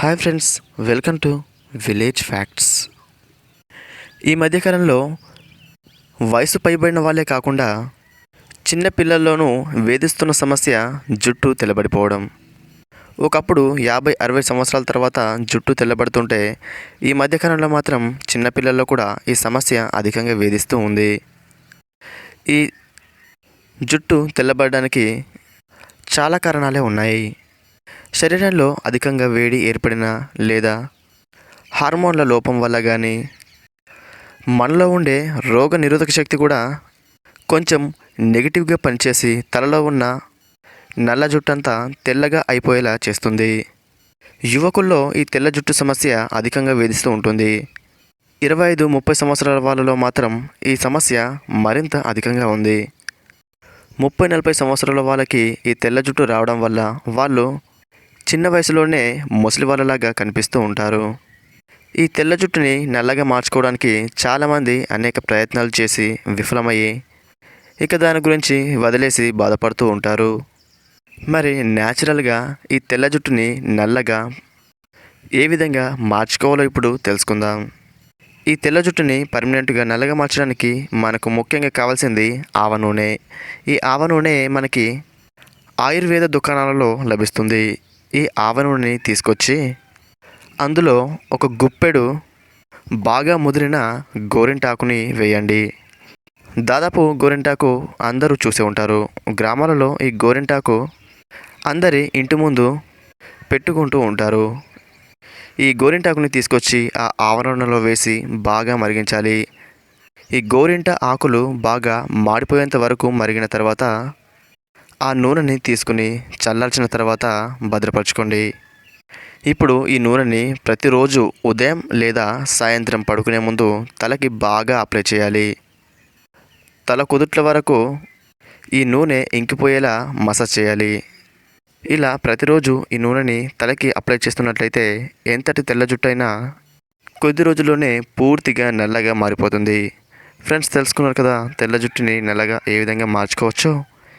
Hi friends welcome to village facts. ఈ మధ్యకాలంలో వయసు పైబడిన వాళ్ళే కాకుండా చిన్న పిల్లల్లోనూ వేధిస్తున్న సమస్య జుట్టు తెల్లబడిపోవడం. ఒకప్పుడు యాభై అరవై సంవత్సరాల తర్వాత జుట్టు తెల్లబడుతుంటే ఈ మధ్యకాలంలో మాత్రం చిన్నపిల్లల్లో కూడా ఈ సమస్య అధికంగా వేధిస్తూ ఉంది. ఈ జుట్టు తెల్లబడడానికి చాలా కారణాలే ఉన్నాయి. శరీరంలో అధికంగా వేడి ఏర్పడిన లేదా హార్మోన్ల లోపం వల్ల కానీ మనలో ఉండే రోగ నిరోధక శక్తి కూడా కొంచెం నెగిటివ్గా పనిచేసి తలలో ఉన్న నల్ల జుట్టంతా తెల్లగా అయిపోయేలా చేస్తుంది. యువకుల్లో ఈ తెల్ల జుట్టు సమస్య అధికంగా వేధిస్తూ ఉంటుంది. ఇరవై ఐదు ముప్పై సంవత్సరాల వాళ్ళలో మాత్రం ఈ సమస్య మరింత అధికంగా ఉంది. ముప్పై నలభై సంవత్సరాల వాళ్ళకి ఈ తెల్ల జుట్టు రావడం వల్ల వాళ్ళు చిన్న వయసులోనే ముసలివాళ్ళలాగా కనిపిస్తూ ఉంటారు. ఈ తెల్ల జుట్టుని నల్లగా మార్చుకోవడానికి చాలామంది అనేక ప్రయత్నాలు చేసి విఫలమయ్యి ఇక దాని గురించి వదిలేసి బాధపడుతూ ఉంటారు. మరి న్యాచురల్గా ఈ తెల్ల జుట్టుని నల్లగా ఏ విధంగా మార్చుకోవాలో ఇప్పుడు తెలుసుకుందాం. ఈ తెల్ల జుట్టుని పర్మనెంట్గా నల్లగా మార్చడానికి మనకు ముఖ్యంగా కావాల్సింది ఆవ నూనె. ఈ ఆవ నూనె మనకి ఆయుర్వేద దుకాణాలలో లభిస్తుంది. ఈ ఆవ నూనెని తీసుకొచ్చి అందులో ఒక గుప్పెడు బాగా ముదిరిన గోరింటాకుని వేయండి. దాదాపు గోరింటాకు అందరూ చూసే ఉంటారు. గ్రామాలలో ఈ గోరింటాకు అందరి ఇంటి ముందు పెట్టుకుంటూ ఉంటారు. ఈ గోరింటాకుని తీసుకొచ్చి ఆ ఆవరణలో వేసి బాగా మరిగించాలి. ఈ గోరింట ఆకులు బాగా మాడిపోయేంత వరకు మరిగిన తర్వాత ఆ నూనెని తీసుకుని చల్లార్చిన తర్వాత భద్రపరచుకోండి. ఇప్పుడు ఈ నూనెని ప్రతిరోజు ఉదయం లేదా సాయంత్రం పడుకునే ముందు తలకి బాగా అప్లై చేయాలి. తల కుదుట్ల వరకు ఈ నూనె ఇంకిపోయేలా మసాజ్ చేయాలి. ఇలా ప్రతిరోజు ఈ నూనెని తలకి అప్లై చేస్తున్నట్లయితే ఎంతటి తెల్ల జుట్టైనా కొద్ది రోజుల్లోనే పూర్తిగా నల్లగా మారిపోతుంది. ఫ్రెండ్స్ తెలుసుకున్నారు కదా తెల్ల జుట్టుని నల్లగా ఏ విధంగా మార్చుకోవచ్చో?